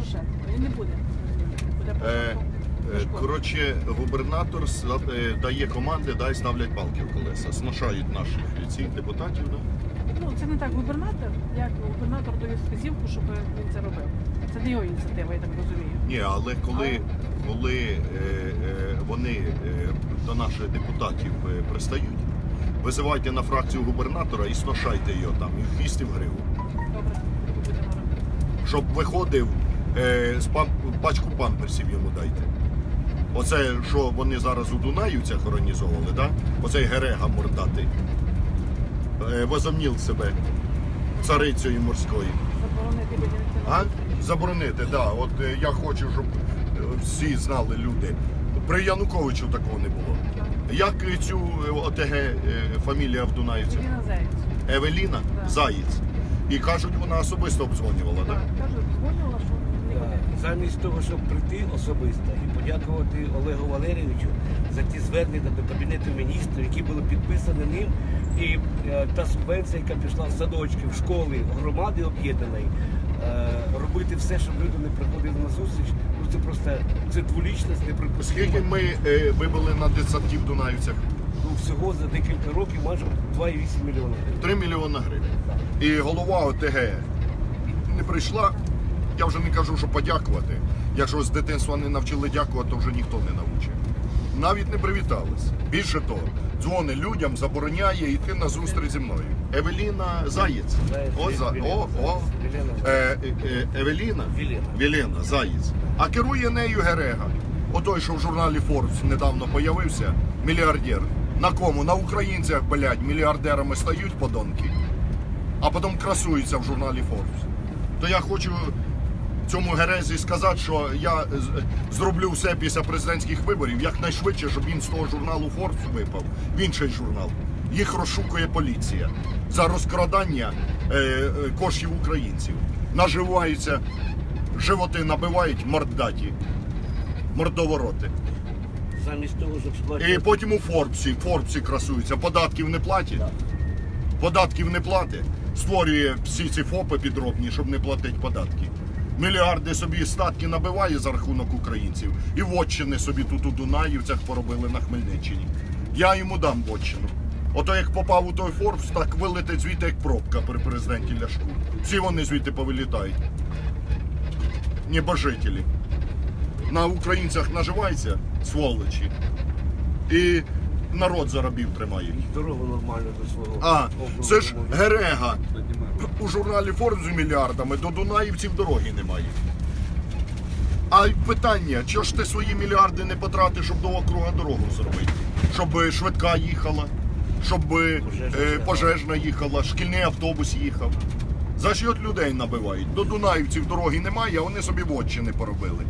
Порошенко. Він не буде. Буде Е, Порошенко. е, коротше, губернатор с- е, дає команди, дай ставлять палки в колеса. Сношають наших цих депутатів. Да? Ну, це не так губернатор, як губернатор довів вказівку, щоб він це робив. Це не його ініціатива, я так розумію. Ні, але коли, коли е, е, вони е, до наших депутатів е, пристають, визивайте на фракцію губернатора і сношайте його там, і в хвіст і в гриву. Добре, будемо робити. Щоб виходив е, пачку памперсів йому дайте. Оце, що вони зараз у Дунаївцях організовували, да? оцей Герега мордатий. Е, возомнів себе царицею морською. Заборонити А? Заборонити, так. Да. От е, я хочу, щоб е, всі знали люди. При Януковичу такого не було. Як е, цю е, ОТГ е, фамілія в Дунаївцях? Ірина Заєць. Евеліна Да. Заєць. І кажуть, вона особисто обдзвонювала, так? Так, кажу, дзвонила, що Да. Замість того, щоб прийти особисто і подякувати Олегу Валерійовичу за ті звернення до Кабінету міністрів, які були підписані ним, і е, та субвенція, яка пішла в садочки, в школи, громади об'єднаної, е, робити все, щоб люди не приходили на зустріч, ну це просто це дволічність, неприпустимо. Скільки ми е, вибили на дитсадки в Дунаївцях? Ну, всього за декілька років майже 2,8 мільйона гривень. 3 мільйони гривень. І голова ОТГ не прийшла. Я вже не кажу, що подякувати. Якщо з дитинства не навчили дякувати, то вже ніхто не навчив. Навіть не привітались. Більше того, дзвони людям, забороняє йти на зустріч зі мною. Евеліна Заєць. О, за, о, о. Е, е, е, Евеліна? Вілена Заєць. А керує нею Герега. Отой, що в журналі Forbes недавно появився, мільярдер. На кому? На українцях, блядь, мільярдерами стають подонки, а потім красуються в журналі Forbes. То я хочу цьому Герезі сказати, що я зроблю все після президентських виборів якнайшвидше, щоб він з того журналу Forbes випав в інший журнал. Їх розшукує поліція за розкрадання е, е, коштів українців. Наживаються, животи набивають мордаті, мордовороти. Замість того, щоб І потім у Форбсі, Форбсі красуються, податків не платять. Податків не платить. Створює всі ці ФОПи підробні, щоб не платити податки. Мільярди собі статки набиває за рахунок українців. І вотчини собі тут у Дунаївцях поробили на Хмельниччині. Я йому дам вотчину. Ото як попав у той Форбс, так вилетить звідти як пробка при президенті Ляшку. Всі вони звідти повилітають. Небожителі. На українцях наживаються сволочі. І народ заробів тримає. дорогу нормально до свого. А, це ж. Герега. У журналі Форбс з мільярдами до Дунаївців дороги немає. А питання, чого ж ти свої мільярди не потратиш, щоб до округа дорогу зробити? Щоб швидка їхала, щоб е, Пожежна е, їхала. шкільний автобус їхав. За що людей набивають? До Дунаївців дороги немає, а вони собі вотчини поробили.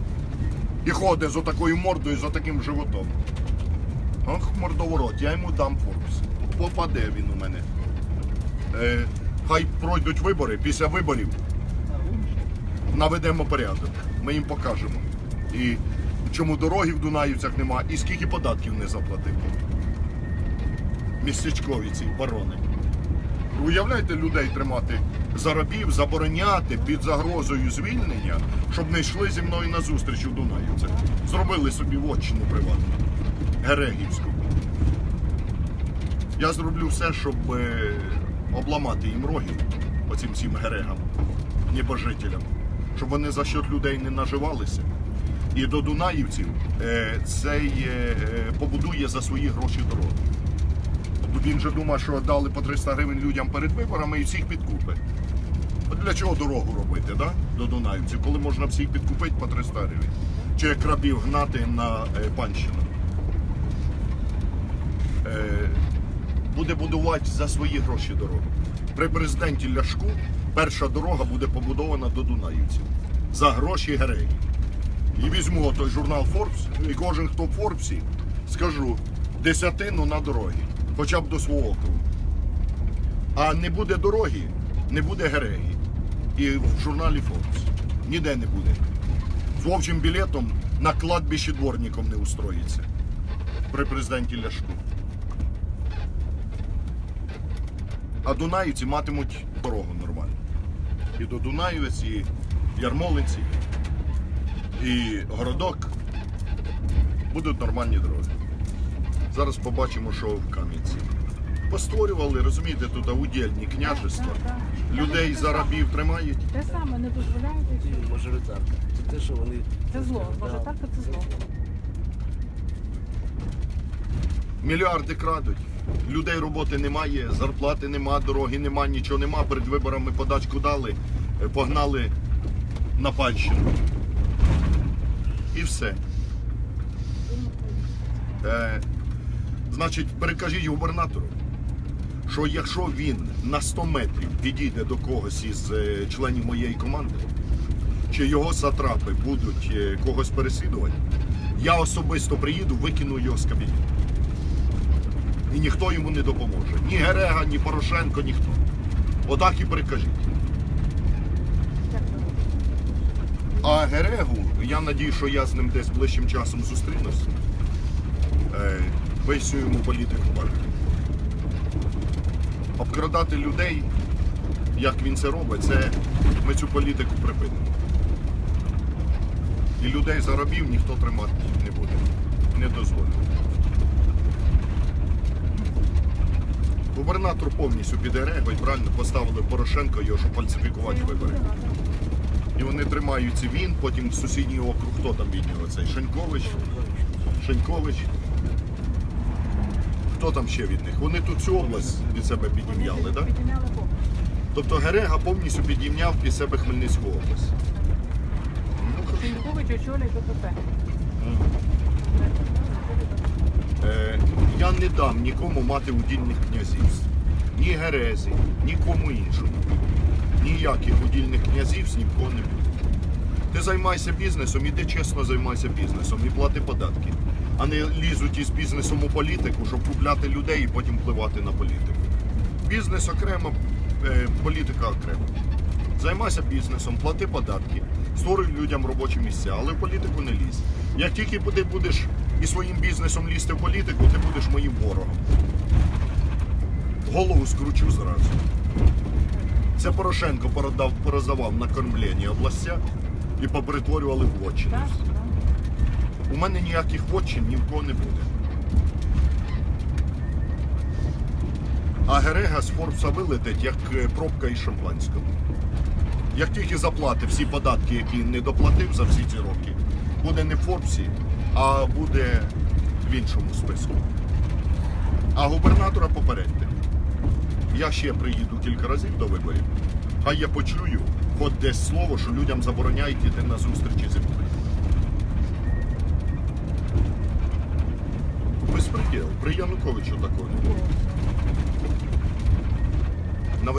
І ходить з отакою мордою, з отаким животом. Ох, мордоворот, я йому дам Форбс. Попаде він у мене. Е, хай пройдуть вибори, після виборів наведемо порядок. Ми їм покажемо. І чому дороги в Дунаївцях нема, і скільки податків не заплатив. Містечкові ці барони. Уявляєте, людей тримати за рабів, забороняти під загрозою звільнення, щоб не йшли зі мною на зустріч у Дунаївцях. Зробили собі вотчину приватну, Герегівську. Я зроблю все, щоб е, обламати їм роги, оцим всім герегам, небожителям, щоб вони за счет людей не наживалися. І до Дунаївців е, цей е, побудує за свої гроші дорогу. Він же думає, що дали по 300 гривень людям перед виборами і всіх підкупить. От для чого дорогу робити, да? До Дунаївців, коли можна всіх підкупити по 300 гривень? Чи крабів гнати на панщину? Е, буде будувати за свої гроші дорогу. При президенті Ляшку перша дорога буде побудована до Дунаївців за гроші Гереї. І візьму той журнал Forbes, і кожен, хто в Форбсі, скажу десятину на дороги, хоча б до свого округу. А не буде дороги, не буде Гереї. І в журналі Forbes. Ніде не буде. З вовчим білетом на кладбищі дворником не устроїться при президенті Ляшку. А Дунаївці матимуть дорогу нормально. І до Дунаївець, і Ярмолинці, і городок будуть нормальні дороги. Зараз побачимо, що в Кам'янці. Постворювали, розумієте, тут удільні княжества. Так, так. Людей за рабів тримають. Те саме не дозволяють. мажоритарка. Це те, що вони. Це зло. Може це зло. Мільярди крадуть. Людей роботи немає, зарплати нема, дороги нема, нічого нема. Перед виборами подачку дали, е, погнали на панщину. І все. Е, значить, перекажіть губернатору, що якщо він на 100 метрів підійде до когось із е, членів моєї команди, чи його сатрапи будуть е, когось переслідувати, я особисто приїду, викину його з кабінету. І ніхто йому не допоможе. Ні Герега, ні Порошенко, ніхто. Отак і прикажіть. А Герегу, я надію, що я з ним десь ближчим часом зустрінусь. Е, висю йому політику партії. Обкрадати людей, як він це робить, це ми цю політику припинимо. І людей за рабів ніхто тримати не буде. Не дозволить. Губернатор повністю під Герего правильно поставили Порошенко його, щоб фальсифікувати вибори. І вони тримаються він, потім в сусідній округ, хто там від нього цей? Шенькович, Шенькович. Хто там ще від них? Вони тут цю область від себе підім'яли, так? Тобто Герега повністю підім'яв під себе Хмельницьку область. Ну, хорошо. Шинькович очолює ДПП. Я не дам нікому мати удільних князівств. Ні Герезі, нікому іншому. Ніяких удільних князівств ні в не буде. Ти займайся бізнесом, іди чесно займайся бізнесом і плати податки. А не лізуть із бізнесом у політику, щоб купляти людей і потім впливати на політику. Бізнес окремо, е, політика окремо. Займайся бізнесом, плати податки, створюй людям робочі місця, але в політику не лізь. Як тільки ти будеш і своїм бізнесом лізти в політику, ти будеш моїм ворогом. Голову скручу зразу. Це Порошенко породав, пороздавав на кормлення областя і поперетворювали в так. У мене ніяких вотчин ні в кого не буде. А Герега з Форбса вилетить, як е, пробка із шампанського. Як тільки заплатить всі податки, які не доплатив за всі ці роки, буде не в Форбсі, а буде в іншому списку. А губернатора попередьте. Я ще приїду кілька разів до виборів. Хай я почую хоч десь слово, що людям забороняють йти на зустрічі зі мною. Безпреділ. При Януковичу такого не було.